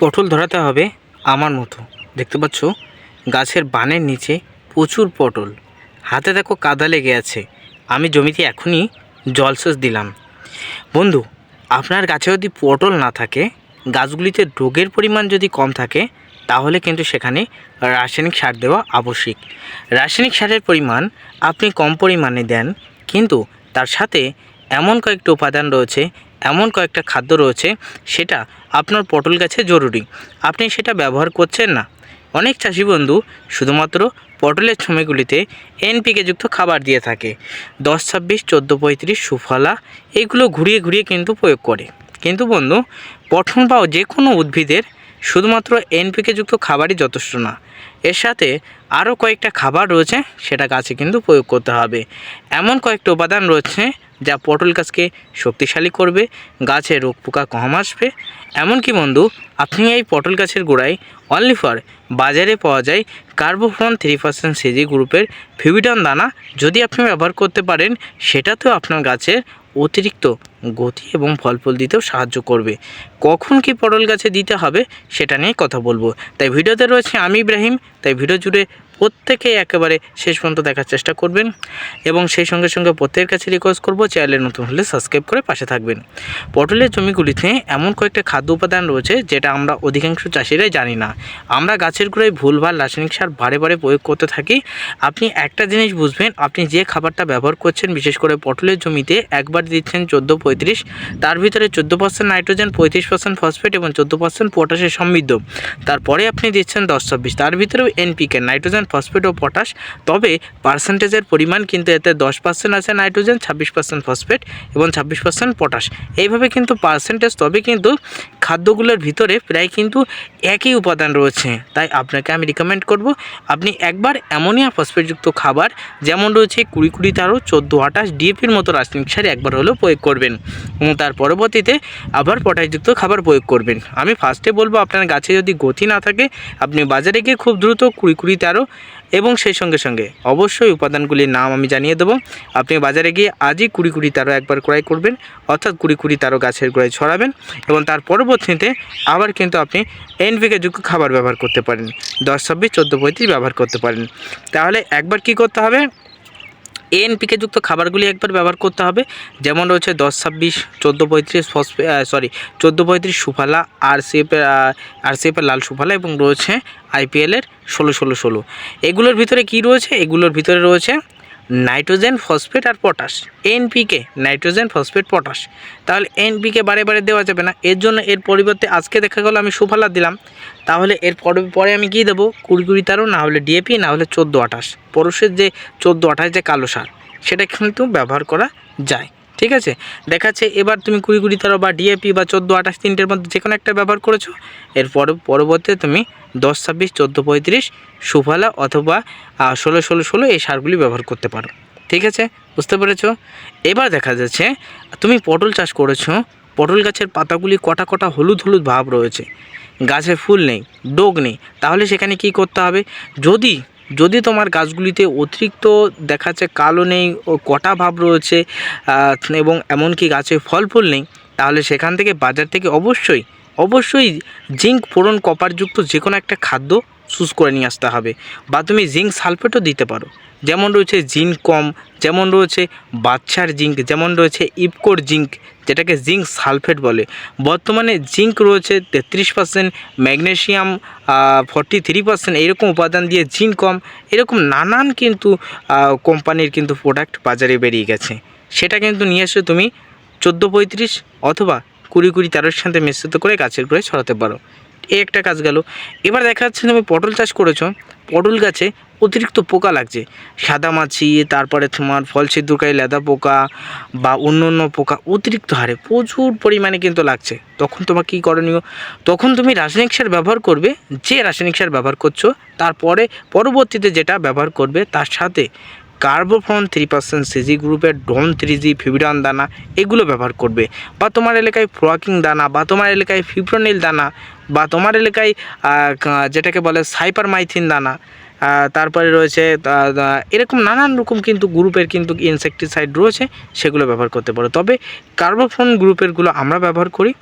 পটল ধরাতে হবে আমার মতো। দেখতে পাচ্ছ? গাছের বানের নিচে প্রচুর পটল। হাতে দেখো কাদা লেগে আছে। আমি জমিতে এখনই জলসেচ দিলাম। বন্ধু, আপনার গাছে যদি পটল না থাকে, গাছগুলিতে রোগের পরিমাণ যদি কম থাকে, তাহলে কিন্তু সেখানে রাসায়নিক সার দেওয়া আবশ্যিক। রাসায়নিক সারের পরিমাণ আপনি কম পরিমাণে দেন, কিন্তু তার সাথে এমন কয়েকটি উপাদান রয়েছে এমন কয়েকটা খাদ্য রয়েছে, সেটা আপনার পটল গাছে জরুরি। আপনি সেটা ব্যবহার করছেন না। অনেক চাষি বন্ধু শুধুমাত্র পটলের সময়গুলিতে এনপিকে যুক্ত খাবার দিয়ে থাকে। দশ, ছাব্বিশ, চোদ্দ, পঁয়ত্রিশ, সুফলা এইগুলো ঘুরিয়ে ঘুরিয়ে কিন্তু প্রয়োগ করে। কিন্তু বন্ধু, পঠন বা যে কোনো উদ্ভিদের শুধুমাত্র এনপিকে যুক্ত খাবারই যথেষ্ট না। এর সাথে আরও কয়েকটা খাবার রয়েছে, সেটা গাছে কিন্তু প্রয়োগ করতে হবে। এমন কয়েকটা উপাদান রয়েছে যা পটল গাছকে শক্তিশালী করবে, গাছে রোগ পোকা কম আসবে। এমনকি বন্ধু, আপনি এই পটল গাছের গোড়ায় অনলি ফর বাজারে পাওয়া যায় কার্বোফ্রন থ্রি পার্সেন্ট সিজি গ্রুপের ফিবিডন দানা। যদি আপনি ব্যবহার করতে পারেন, সেটাতেও আপনার গাছের অতিরিক্ত গতি এবং ফল ফুল দিতেও সাহায্য করবে। কখন কি পটল গাছে দিতে হবে, সেটা নিয়ে কথা বলব। তাই ভিডিওতে রয়েছে আমি ইব্রাহিম, তাই ভিডিও জুড়ে প্রত্যেকেই একেবারে শেষ পর্যন্ত দেখার চেষ্টা করবেন এবং সেই সঙ্গে সঙ্গে প্রত্যেকের কাছে রিকোয়েস্ট করব চ্যানেলে নতুন হলে সাবস্ক্রাইব করে পাশে থাকবেন। পটলের জমিগুলিতে এমন কয়েকটা খাদ্য উপাদান রয়েছে যেটা আমরা অধিকাংশ চাষিরাই জানি না। আমরা গাছের গোড়ায় ভুলভাল রাসায়নিক সার বারে বারে প্রয়োগ করতে থাকি। আপনি একটা জিনিস বুঝবেন, আপনি যে খাবারটা ব্যবহার করছেন, বিশেষ করে পটলের জমিতে একবার দিচ্ছেন চোদ্দ পঁয়ত্রিশ, তার ভিতরে চোদ্দ পার্সেন্ট নাইট্রোজেন পঁয়ত্রিশ পার্সেন্ট ফসফেট এবং চোদ্দ পার্সেন্ট পটাশে সমৃদ্ধ। তারপরে আপনি দিচ্ছেন দশ ছাব্বিশ, তার ভিতরেও এনপিকে নাইট্রোজেন ফসফেট ও পটাশ, তবে পার্সেন্টেজের পরিমাণ কিন্তু এতে দশ পার্সেন্ট আছে নাইট্রোজেন, ছাব্বিশ পার্সেন্ট ফসফেট এবং ছাব্বিশ পার্সেন্ট পটাশ। এইভাবে কিন্তু পার্সেন্টেজ, তবে কিন্তু খাদ্যগুলোর ভিতরে প্রায় কিন্তু একই উপাদান রয়েছে। তাই আপনাকে আমি রিকমেন্ড করব, আপনি একবার অ্যামোনিয়া ফসফেটযুক্ত খাবার, যেমন রয়েছে কুড়ি কুড়ি তারও চোদ্দ আঠাশ ডিএপির মতো রাসায়নিক সার একবার হলেও প্রয়োগ করবেন। এবং তার পরবর্তীতে আবার পটাশযুক্ত খাবার প্রয়োগ করবেন। আমি ফার্স্টে বলব, আপনার গাছে যদি গতি না থাকে, আপনি বাজারে গিয়ে খুব দ্রুত কুড়ি কুড়ি তেরো এবং সেই সঙ্গে সঙ্গে অবশ্যই উপাদানগুলির নাম আমি জানিয়ে দেবো। আপনি বাজারে গিয়ে আজই কুড়ি কুড়ি তারও একবার ক্রয় করবেন, অর্থাৎ কুড়ি কুড়ি তারও গাছের গোড়ায় ছড়াবেন এবং তার পরবর্তীতে আবার কিন্তু আপনি এনভিকে যুক্ত খাবার ব্যবহার করতে পারেন। দশ, ছাব্বিশ, চোদ্দ, পঁয়ত্রিশ ব্যবহার করতে পারেন। তাহলে একবার কি করতে হবে? এনপিকে যুক্ত খাবারগুলি একবার ব্যবহার করতে হবে। যেমন রয়েছে দশ ছাব্বিশ, চোদ্দ পঁয়ত্রিশ ফসফে সরি চোদ্দ পঁয়ত্রিশ সুফালা আর সিএফের আর সিএফের লাল সুফালা এবং রয়েছে আইপিএলের ষোলো ষোলো ষোলো। এগুলোর ভিতরে কি রয়েছে? এগুলোর ভিতরে রয়েছে নাইট্রোজেন ফসফেট আর potash. NPK nitrogen phosphate, potash. তাহলে এনপিকে বারে বারে দেওয়া যাবে না। এর জন্য এর পরিবর্তে আজকে দেখা গেলো আমি সুফালা দিলাম। তাহলে এর পরে আমি কী দেবো? কুড়ি কুড়ি তারও না হলে ডিএপি না হলে চোদ্দ আঠাশ। পরশের যে চোদ্দ আঠাশ যে কালো সার, সেটা কিন্তু ব্যবহার করা যায়। ঠিক আছে? দেখাচ্ছে এবার তুমি কুড়ি কুড়ি তেরো বা ডিএপি বা চোদ্দ, আঠাশ, তিনটের মধ্যে যে কোনো একটা ব্যবহার করেছ এর পরে পরবর্তীতে তুমি দশ, ছাব্বিশ, চোদ্দ, পঁয়ত্রিশ, সুফলা অথবা ষোলো ষোলো ষোলো এই সারগুলি ব্যবহার করতে পারো। ঠিক আছে? বুঝতে পেরেছ? এবার দেখা যাচ্ছে, তুমি পটল চাষ করেছ, পটল গাছের পাতাগুলি কটা কটা হলুদ হলুদ ভাব রয়েছে। গাছে ফুল নেই, ডোগ নেই, তাহলে সেখানে কি করতে হবে? যদি যদি তোমার গাছগুলিতে অতিরিক্ত দেখাচ্ছে কালো নেই ও কটা ভাব রয়েছে এবং এমনকি গাছে ফল ফুল নেই, তাহলে সেখান থেকে বাজার থেকে অবশ্যই অবশ্যই জিঙ্ক ফোড়ন কপারযুক্ত যে কোনো একটা খাদ্য চুজ করে নিয়ে আসতে হবে বা তুমি জিঙ্ক সালফেটও দিতে পারো। যেমন রয়েছে জিঙ্ক কম, যেমন রয়েছে বাচ্চার জিঙ্ক, যেমন রয়েছে ইপকোর জিঙ্ক, যেটাকে জিঙ্ক সালফেট বলে। বর্তমানে জিঙ্ক রয়েছে তেত্রিশ percent magnesium forty three percent এইরকম উপাদান দিয়ে জিঙ্ক কম। এরকম নানান কিন্তু কোম্পানির কিন্তু প্রোডাক্ট বাজারে বেরিয়ে গেছে। সেটা কিন্তু নিয়ে এসে তুমি চোদ্দ পঁয়ত্রিশ অথবা কুড়ি কুড়ি তেরোর সাথে মিশ্রিত করে গাছের গোড়ায় ছড়াতে পারো। এই একটা কাজ গেল। এবার দেখা যাচ্ছে তুমি পটল চাষ করেছ, পটল গাছে অতিরিক্ত পোকা লাগছে। সাদা মাছি, তারপরে তোমার ফল ছিদ্রকারী লেদা পোকা বা অন্য অন্য পোকা অতিরিক্ত হারে প্রচুর পরিমাণে কিন্তু লাগছে। তখন তোমার কী করণীয়? তখন তুমি রাসায়নিক সার ব্যবহার করবে, যে রাসায়নিক সার ব্যবহার করছ, তারপরে পরবর্তীতে যেটা ব্যবহার করবে, তার সাথে কার্বোফোন থ্রি পার্সেন্ট সিজি গ্রুপের ডন থ্রি জি ফিবিডন দানা, এগুলো ব্যবহার করবে। বা তোমার এলাকায় ফ্রকিং দানা বা তোমার এলাকায় ফিপ্রোনিল দানা বা তোমার এলাকায় যেটাকে বলে সাইপার মাইথিন দানা তারপরে রয়েছে এরকম নানান রকম কিন্তু গ্রুপের কিন্তু ইনসেকটিসাইড রয়েছে, সেগুলো ব্যবহার করতে পারো। তবে কার্বোফোন গ্রুপেরগুলো আমরা ব্যবহার করি।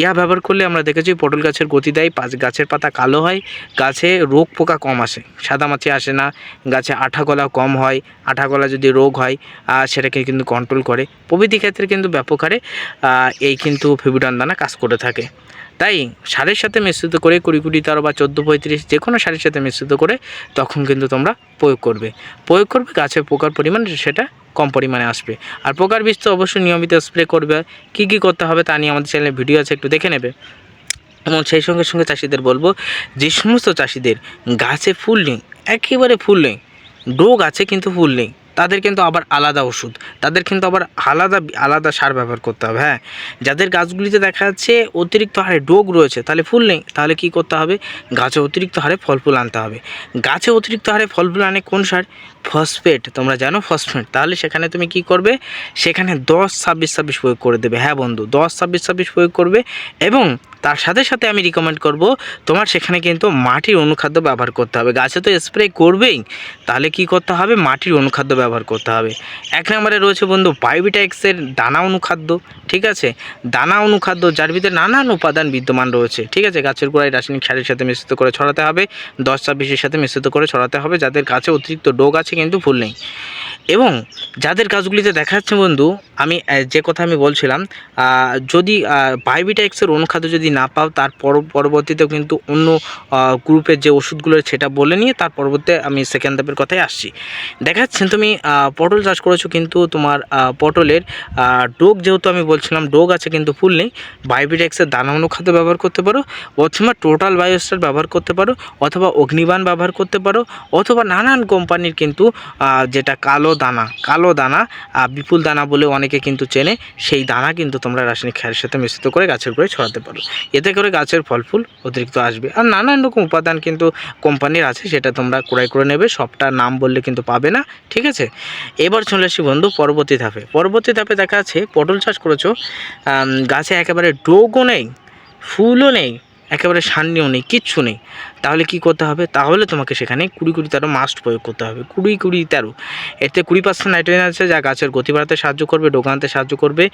ইহা ব্যবহার করলে আমরা দেখেছি পটল গাছের গতি দেয়, পাঁচ গাছের পাতা কালো হয়, গাছে রোগ পোকা কম আসে, সাদা মাছি আসে না, গাছে আঠা গলা কম হয়, আঠা গলা যদি রোগ হয় সেটাকে কিন্তু কন্ট্রোল করে। প্রভৃতি ক্ষেত্রে কিন্তু ব্যাপক হারে এই কিন্তু ফেবিডন দানা কাজ করে থাকে। তাই সারের সাথে মিশ্রিত করে কুড়ি কুড়ি তেরো বা চোদ্দ পঁয়ত্রিশ যে কোনো সারের সাথে মিশ্রিত করে তখন কিন্তু তোমরা প্রয়োগ করবে। প্রয়োগ করবে গাছের পোকার পরিমাণ সেটা কম পরিমাণে আসবে। আর পোকার বীজ তো অবশ্যই নিয়মিত স্প্রে করবে। কী কী করতে হবে তা নিয়ে আমাদের চ্যানেলে ভিডিও আছে, একটু দেখে নেবে। এবং সেই সঙ্গে সঙ্গে চাষিদের বলব, যে সমস্ত চাষিদের গাছে ফুল নেই, একেবারে ফুল নেই, ডোগ আছে কিন্তু ফুল নেই। তাদের কিন্তু আবার আলাদা ওষুধ। তাদের কিন্তু আবার আলাদা আলাদা সার ব্যবহার করতে হবে হ্যাঁ। যাদের গাছগুলিতে দেখা যাচ্ছে অতিরিক্ত হারে ডোগ রয়েছে, তাহলে ফুল নেই। তাহলে কি করতে হবে? গাছে অতিরিক্ত হারে ফল ফুল আনতে হবে। গাছে অতিরিক্ত হারে ফল ফুল আনে কোন সার? ফসফেট। তোমরা জানো ফসফেট। তাহলে সেখানে তুমি কি করবে? সেখানে দশ ছাব্বিশ ছাব্বিশ প্রয়োগ করে দেবে। হ্যাঁ বন্ধু, দশ ছাব্বিশ ছাব্বিশ প্রয়োগ করবে এবং তার সাথে সাথে আমি রিকমেন্ড করব, তোমার সেখানে কিন্তু মাটির অনুখাদ্য ব্যবহার করতে হবে। গাছে তো স্প্রে করবেই, তাহলে কি করতে হবে? মাটির অনুখাদ্য ব্যবহার করতে হবে। এক নম্বরে রয়েছে বন্ধু বায়োবিটাক্সের দানা অনুখাদ্য, ঠিক আছে? দানা অনুখাদ্য, যার ভিতরে নানান উপাদান বিদ্যমান রয়েছে, ঠিক আছে? গাছের গোড়ায় রাসায়নিক সারের সাথে মিশ্রিত করে ছড়াতে হবে, দশ ছাব্বিশের সাথে মিশ্রিত করে ছড়াতে হবে, যাদের গাছে অতিরিক্ত ডোগ আছে কিন্তু ফুল নেই। এবং যাদের গাছগুলিতে দেখা যাচ্ছে বন্ধু, আমি যে কথা আমি বলছিলাম যদি বায়োবিটাক্সের অনুখাদ্য যদি না পাও, তার পর- পরবর্তীতেও কিন্তু অন্য গ্রুপের যে ওষুধগুলো সেটা বলে নিয়ে তার পরবর্তীতে আমি সেকেন্ড ধাপের কথায় আসছি। দেখা যাচ্ছে তুমি পটল চাষ করেছ কিন্তু তোমার পটলের ডোগ যেহেতু আমি বলছিলাম, ডোগ আছে কিন্তু ফুল নেই বায়োবিটাক্সের দানা অনুখাদ্য ব্যবহার করতে পারো, অথবা টোটাল বায়োস্টার ব্যবহার করতে পারো, অথবা অগ্নিবাণ ব্যবহার করতে পারো, অথবা নানান কোম্পানির কিন্তু যেটা কালো দানা, কালো দানা বিপুল দানা বলে অনেকে কিন্তু চেনে। সেই দানা কিন্তু তোমরা রাসায়নিক সারের সাথে মিশ্রিত করে গাছের উপরে ছড়াতে পারো। এতে করে গাছের ফল ফুল অতিরিক্ত আসবে। আর নানান রকম উপাদান কিন্তু কোম্পানির আছে, সেটা তোমরা ক্রয় করে নেবে। সবটা নাম বললে কিন্তু পাবে না, ঠিক আছে? এবার চলে আসি বন্ধু পরবর্তী ধাপে। পরবর্তী ধাপে দেখা যাচ্ছে পটল চাষ করেছ গাছে একেবারে ডোগও নেই, ফুলও নেই, একেবারে সান্নিও নেই, কিচ্ছু নেই। তাহলে কি করতে হবে? তাহলে তোমাকে সেখানে কুড়ি কুড়ি তেরো মাস্ট প্রয়োগ করতে হবে। কুড়ি কুড়ি তেরো। এতে কুড়ি পার্সেন্ট নাইট্রোজেন আছে, যা গাছের গতি বাড়াতে সাহায্য করবে ডোকা আনতে সাহায্য করবে।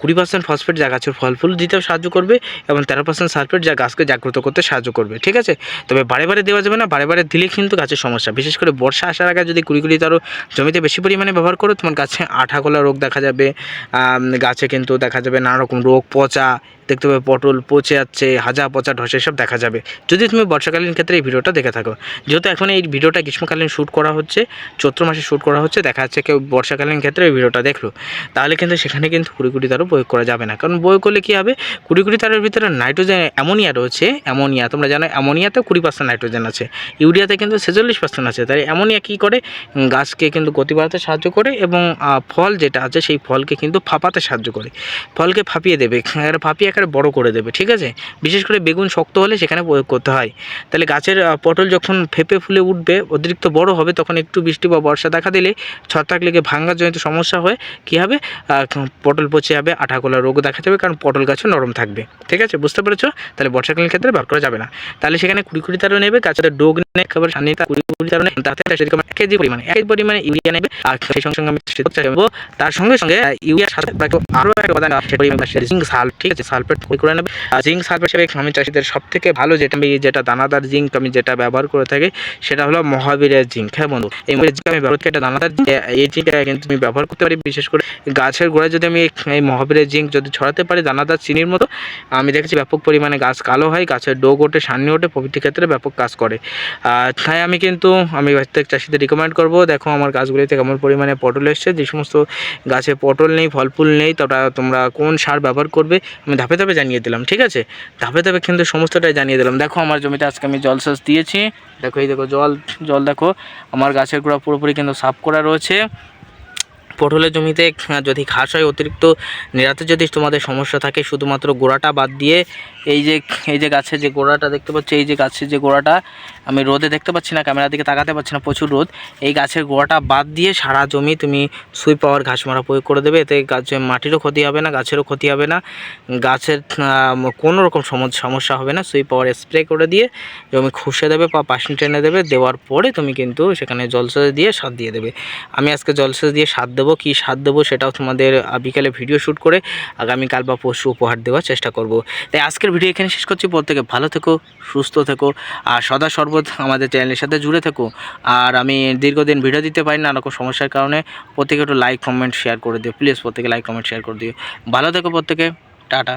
কুড়ি পার্সেন্ট ফসফেট যা গাছের ফল ফুল দিতেও সাহায্য করবে এবং তেরো পার্সেন্ট সালফেট যা গাছকে জাগ্রত করতে সাহায্য করবে। ঠিক আছে? তবে বারে বারে দেওয়া যাবে না, বারে বারে দিলে কিন্তু গাছের সমস্যা। বিশেষ করে বর্ষা আসার আগে যদি কুড়ি কুড়ি তেরো জমিতে বেশি পরিমাণে ব্যবহার করো, তোমার গাছে আঠা গলা রোগ দেখা যাবে। গাছে কিন্তু দেখা যাবে নানা রকম রোগ, পচা, দেখতে পাবে পটল পচে যাচ্ছে, হাজা পচা, ঢসে সব দেখা যাবে। যদি তুমি বর্ষাকালীন ক্ষেত্রে এই ভিডিওটা দেখে থাকো। যেহেতু এখন এই ভিডিওটা গ্রীষ্মকালীন শ্যুট করা হচ্ছে, চৈত্র মাসে শ্যুট করা হচ্ছে, দেখা যাচ্ছে কেউ বর্ষাকালীন ক্ষেত্রে এই ভিডিওটা দেখল। তাহলে কিন্তু সেখানে কিন্তু কুড়ি কুড়ি তারও প্রয়োগ করা যাবে না। কারণ প্রয়োগ করলে কী হবে? কুড়ি কুড়ি তারের ভিতরে নাইট্রোজেন অ্যামোনিয়া রয়েছে অ্যামোনিয়া তোমরা জানো অ্যামোনিয়াতেও কুড়ি পার্সেন্ট নাইট্রোজেন আছে। ইউরিয়াতে কিন্তু ছেচল্লিশ পার্সেন্ট আছে। তাই অ্যামোনিয়া কী করে? গাছকে কিন্তু গতি বাড়াতে সাহায্য করে এবং ফল যেটা আছে সেই ফলকে কিন্তু ফাঁপাতে সাহায্য করে। ফলকে ফাঁপিয়ে দেবে ফাঁপিয়ে একেবারে বড় করে দেবে, ঠিক আছে? বিশেষ করে বেগুন শক্ত হলে সেখানে প্রয়োগ করতে হয়। তাহলে গাছের পটল যখন ফেপে ফুলে উঠবে অতিরিক্ত বড় হবে তখন একটু বৃষ্টি বা বর্ষা দেখা দিলে ছত্রাক লেগে ভাঙ্গার জনিত সমস্যা হয়ে। কী হবে? পটল পচে যাবে আঠাগোলা রোগ দেখা যাবে কারণ পটল গাছও নরম থাকবে। ঠিক আছে? বুঝতে পেরেছ? তাহলে বর্ষাকালীন ক্ষেত্রে ব্যবহার করা যাবে না। তাহলে সেখানে কুড়ি কুড়ি তারও নেবে গাছের ডোগ নেবে খাবার তার কুড়ি কুড়ি তারও তাতে সেরকম এক কেজি পরিমাণে এক পরিমাণে ইউরিয়া নেবে আর সেই সঙ্গে সঙ্গে আমি তার সঙ্গে সঙ্গে আহ, ইউরিয়ার সাথে আরও একটা জিঙ্ক সালফেট ঠিক আছে? সালফেট করে নেবে। জিঙ্ক সালফেট হিসেবে আমি চাষিদের সব থেকে ভালো যেটা যেটা দানাদার জিঙ্ক আমি যেটা ব্যবহার করে থাকি, সেটা হলো মহাবীরের জিঙ্ক। হ্যাঁ বন্ধু? এই জিঙ্ক আমি ব্যবহার করি, এটা দানাদার এই জিঙ্ক কিন্তু আমি ব্যবহার করতে পারি, বিশেষ করে গাছের গোড়ায় যদি আমি এই মহাবীরের জিঙ্ক যদি ছড়াতে পারি, দানাদার চিনির মতো, আমি দেখেছি ব্যাপক পরিমাণে গাছ কালো হয়, গাছের ডোগ ওঠে, সান্নি ওঠে, প্রভৃতি ক্ষেত্রে ব্যাপক কাজ করে। তাই আমি কিন্তু, আমি প্রত্যেক চাষিদের রিকমেন্ড করব, দেখো আমার গাছগুলিতে কেমন পরিমাণে পটল এসছে, যে সমস্ত গাছে পটল নেই, ফল ফুল নেই তোটা তোমরা কোন সার ব্যবহার করবে, আমি ধাপে ধাপে জানিয়ে দিলাম, ঠিক আছে? ধাপে ধাপে কিন্তু সমস্তটাই জানিয়ে দিলাম। দেখো আমার জমিতে আজকে আমি জল সস দিয়েছি। দেখো, এই দেখো, জল জল দেখো। আমার গাছের গোড়া পুরোপুরি কিন্তু সাফ করা রয়েছে। পটলের জমিতে যদি ঘাস হয়, অতিরিক্ত নেড়াতে যদি তোমাদের সমস্যা থাকে, শুধুমাত্র গোড়াটা বাদ দিয়ে এই যে এই যে গাছের যে গোড়াটা দেখতে পাচ্ছ, এই যে গাছের যে গোড়াটা আমি রোদে দেখতে পাচ্ছি না, ক্যামেরার দিকে তাকাতে পারছি না, প্রচুর রোদ। এই গাছের গোড়াটা বাদ দিয়ে সারা জমি তুমি সুই পাওয়ার ঘাস মারা প্রয়োগ করে দেবে। এতে গাছে মাটিরও ক্ষতি হবে না, গাছেরও ক্ষতি হবে না। গাছের কোনো রকম সম- সমস্যা হবে না। সুই পাওয়ার স্প্রে করে দিয়ে জমি খুশে দেবে বা পাশনি টেনে দেবে। দেওয়ার পরে তুমি কিন্তু সেখানে জলসেচ দিয়ে সার দিয়ে দেবে। আমি আজকে জলসেচ দিয়ে সার দেবো কী সার দেবো সেটাও তোমাদের বিকালে বিকেলে ভিডিও শ্যুট করে আগামীকাল বা পরশু উপহার দেওয়ার চেষ্টা করব। তাই আজকের ভিডিও এখানে শেষ করছি। প্রত্যেকে ভালো থেকো, সুস্থ থেকো আর সদা সর্বত আমাদের চ্যানেলের সাথে জুড়ে থেকো। আর আমি দীর্ঘদিন ভিডিও দিতে পারি না রকম সমস্যার কারণে প্রত্যেকে একটু লাইক কমেন্ট শেয়ার করে দিও। প্লিজ প্রত্যেকে লাইক কমেন্ট শেয়ার করে দিও। ভালো থেকো প্রত্যেকে। টাটা।